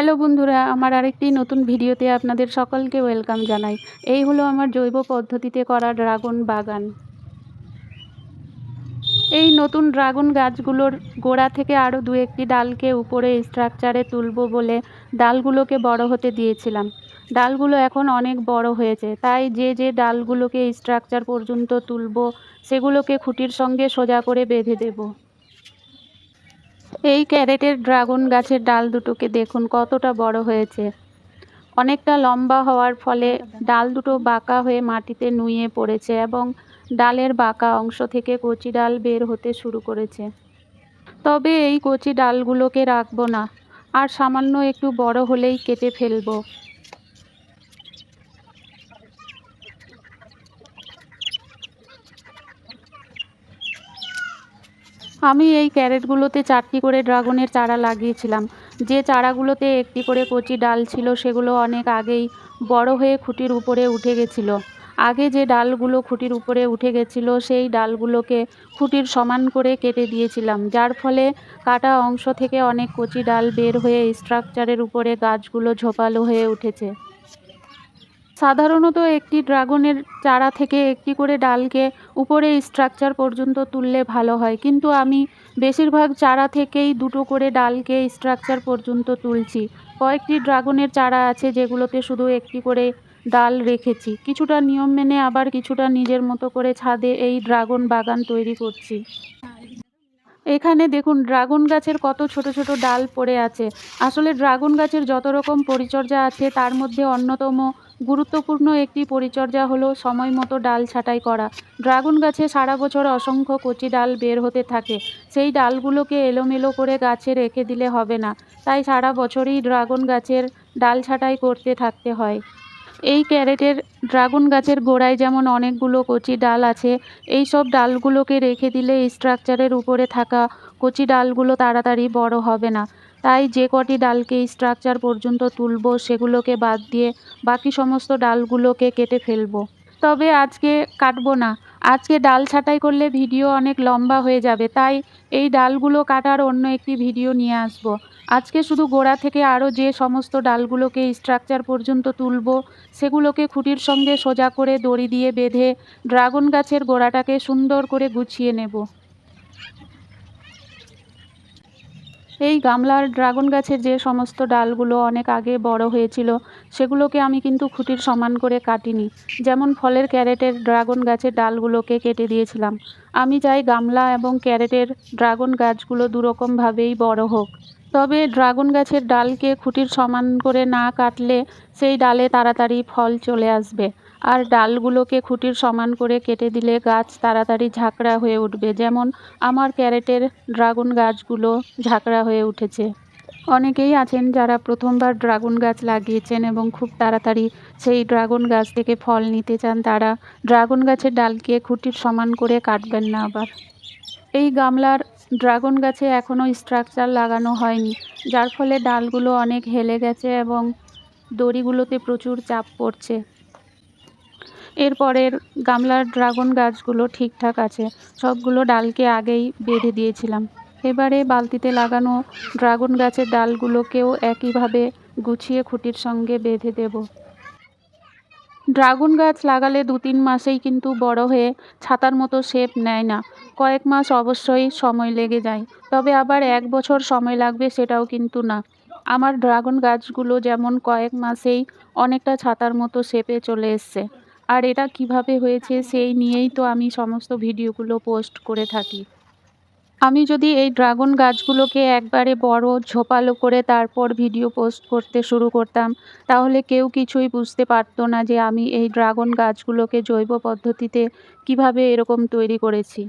Hello বন্ধুরা, আমার আরেকটি নতুন ভিডিওতে আপনাদের সকলকে ওয়েলকাম জানাই। এই হলো আমার জৈব পদ্ধতিতে করা ড্রাগন বাগান। এই নতুন ড্রাগন গাছগুলোর গোড়া থেকে আরও দু একটি ডালকে উপরে স্ট্রাকচারে তুলবো বলে ডালগুলোকে বড় হতে দিয়েছিলাম। ডালগুলো এখন অনেক বড় হয়েছে, তাই যে যে ডালগুলোকে স্ট্রাকচার পর্যন্ত তুলবো, সেগুলোকে খুঁটির সঙ্গে সোজা করে বেঁধে দেবো। এই ক্যারেটের ড্রাগন গাছের ডাল দুটোকে দেখুন, কতটা বড় হয়েছে। অনেকটা লম্বা হওয়ার ফলে ডাল দুটো বাঁকা হয়ে মাটিতে নুয়ে পড়েছে এবং ডালের বাঁকা অংশ থেকে কচি ডাল বের হতে শুরু করেছে। তবে এই কচি ডালগুলোকে রাখব না, আর সামান্য একটু বড় হলেই কেটে ফেলব। আমি এই ক্যারেটগুলোতে চারটি করে ড্রাগনের চারা লাগিয়েছিলাম। যে চারাগুলোতে একটি করে কচি ডাল ছিল, সেগুলো অনেক আগেই বড় হয়ে খুঁটির উপরে উঠে গেছিল। আগে যে ডালগুলো খুঁটির উপরে উঠে গেছিল, সেই ডালগুলোকে খুঁটির সমান করে কেটে দিয়েছিলাম। যার ফলে কাটা অংশ থেকে অনেক কচি ডাল বের হয়ে স্ট্রাকচারের উপরে গাছগুলো ঝোপালো হয়ে উঠেছে। সাধারণত একটি ড্রাগনের চারা থেকে একটি করে ডালকে উপরে স্ট্রাকচার পর্যন্ত তুললে ভালো হয়। কিন্তু আমি বেশিরভাগ চারা থেকেই দুটো করে ডালকে স্ট্রাকচার পর্যন্ত তুলছি। কয়েকটি ড্রাগনের চারা আছে যেগুলোতে শুধু একটি করে ডাল রেখেছি। কিছুটা নিয়ম মেনে আবার কিছুটা নিজের মতো করে ছাদে এই ড্রাগন বাগান তৈরি করছি। এখানে দেখুন, ড্রাগন গাছের কত ছোট ছোট ডাল পড়ে আছে। আসলে ড্রাগন গাছের যত রকম পরিচর্যা আছে, তার মধ্যে অন্যতম গুরুত্বপূর্ণ একটি পরিচর্যা হলো সময় মতো ডাল ছাঁটাই করা। ড্রাগন গাছে সারা বছর অসংখ্য কচি ডাল বের হতে থাকে। সেই ডালগুলোকে এলোমেলো করে গাছে রেখে দিলে হবে না। তাই সারা বছরই ড্রাগন গাছের ডাল ছাঁটাই করতে থাকতে হয়। এই ক্যারেটের ড্রাগন গাছের গোড়ায় যেমন অনেকগুলো কচি ডাল আছে, এই সব ডালগুলোকে রেখে দিলে স্ট্রাকচারের উপরে থাকা কচি ডালগুলো তাড়াতাড়ি বড় হবে না। তাই যে কটি ডালকে স্ট্রাকচার পর্যন্ত তুলব, সেগুলোকে বাদ দিয়ে বাকি সমস্ত ডালগুলোকে কেটে ফেলব। তবে আজকে কাটবো না। আজকে ডাল ছাঁটাই করলে ভিডিও অনেক লম্বা হয়ে যাবে, তাই এই ডালগুলো কাটার অন্য একটি ভিডিও নিয়ে আসব। আজকে শুধু গোড়া থেকে আরও যে সমস্ত ডালগুলোকে স্ট্রাকচার পর্যন্ত তুলব, সেগুলোকে খুঁটির সঙ্গে সোজা করে দড়ি দিয়ে বেঁধে ড্রাগন গাছের গোড়াটাকে সুন্দর করে গুছিয়ে নেব। এই গামলার ড্রাগন গাছের যে সমস্ত ডালগুলো অনেক আগে বড় হয়েছিল, সেগুলোকে আমি কিন্তু খুঁটির সমান করে কাটিনি। যেমন ফলের ক্যারেটের ড্রাগন গাছের ডালগুলোকে কেটে দিয়েছিলাম। আমি চাই গামলা এবং ক্যারেটের ড্রাগন গাছগুলো দুরকমভাবেই বড় হোক। তবে ড্রাগন গাছের ডালকে খুঁটির সমান করে না কাটলে সেই ডালে তাড়াতাড়ি ফল চলে আসবে। আর ডালগুলোকে খুঁটির সমান করে কেটে দিলে গাছ তাড়াতাড়ি ঝাঁকড়া হয়ে উঠবে, যেমন আমার ক্যারেটের ড্রাগন গাছগুলো ঝাঁকড়া হয়ে উঠেছে। অনেকেই আছেন যারা প্রথমবার ড্রাগন গাছ লাগিয়েছেন এবং খুব তাড়াতাড়ি সেই ড্রাগন গাছ থেকে ফল নিতে চান, তারা ড্রাগন গাছের ডালকে খুঁটির সমান করে কাটবেন না আবার। এই গামলার ড্রাগন গাছে এখনও স্ট্রাকচার লাগানো হয়নি, যার ফলে ডালগুলো অনেক হেলে গেছে এবং দড়িগুলোতে প্রচুর চাপ পড়ছে। এরপরের গামলার ড্রাগন গাছগুলো ঠিকঠাক আছে। সবগুলো ডালকে আগেই বেঁধে দিয়েছিলাম। এবারে বালতিতে লাগানো ড্রাগন গাছের ডালগুলোকেও একইভাবে গুছিয়ে খুঁটির সঙ্গে বেঁধে দেব। ড্রাগন গাছ লাগালে দু তিন মাসেই কিন্তু বড় হয়ে ছাতার মতো শেপ নেয় না। কয়েক মাস অবশ্যই সময় লেগে যায়। তবে আবার এক বছর সময় লাগবে সেটাও কিন্তু না। আমার ড্রাগন গাছগুলো যেমন কয়েক মাসেই অনেকটা ছাতার মতো শেপে চলে এসছে। আর এটা কীভাবে হয়েছে সেই নিয়েই তো আমি সমস্ত ভিডিওগুলো পোস্ট করে থাকি। আমি যদি এই ড্রাগন গাছগুলোকে একবারে বড় ঝোপালো করে তারপর ভিডিও পোস্ট করতে শুরু করতাম, তাহলে কেউ কিছুই বুঝতে পারতো না যে আমি এই ড্রাগন গাছগুলোকে জৈব পদ্ধতিতে কীভাবে এরকম তৈরি করেছি।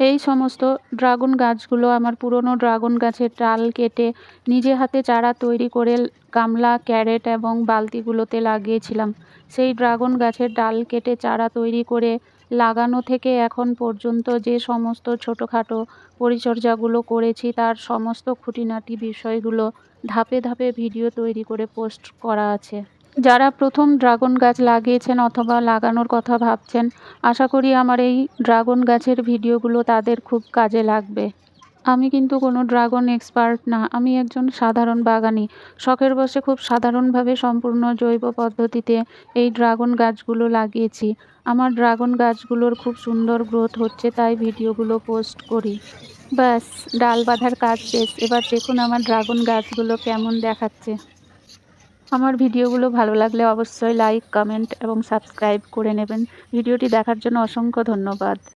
এই সমস্ত ড্রাগন গাছগুলো আমার পুরনো ড্রাগন গাছের ডাল কেটে নিজে হাতে চারা তৈরি করে গামলা, ক্যারেট এবং বালতিগুলোতে লাগিয়েছিলাম। সেই ড্রাগন গাছের ডাল কেটে চারা তৈরি করে লাগানো থেকে এখন পর্যন্ত যে সমস্ত ছোটোখাটো পরিচর্যাগুলো করেছি, তার সমস্ত খুঁটিনাটি বিষয়গুলো ধাপে ধাপে ভিডিও তৈরি করে পোস্ট করা আছে। যারা প্রথম ড্রাগন গাছ লাগিয়েছেন অথবা লাগানোর কথা ভাবছেন, আশা করি আমার এই ড্রাগন গাছের ভিডিওগুলো তাদের খুব কাজে লাগবে। আমি কিন্তু কোনো ড্রাগন এক্সপার্ট না, আমি একজন সাধারণ বাগানি। শখের বশে খুব সাধারণভাবে সম্পূর্ণ জৈব পদ্ধতিতে এই ড্রাগন গাছগুলো লাগিয়েছি। আমার ড্রাগন গাছগুলোর খুব সুন্দর গ্রোথ হচ্ছে, তাই ভিডিওগুলো পোস্ট করি। ব্যাস, ডাল বাঁধার কাজ শেষ। এবার দেখুন আমার ড্রাগন গাছগুলো কেমন দেখাচ্ছে। আমার ভিডিওগুলো ভালো লাগলে অবশ্যই লাইক কমেন্ট এবং সাবস্ক্রাইব করে নেবেন। ভিডিওটি দেখার জন্য অসংখ্য ধন্যবাদ।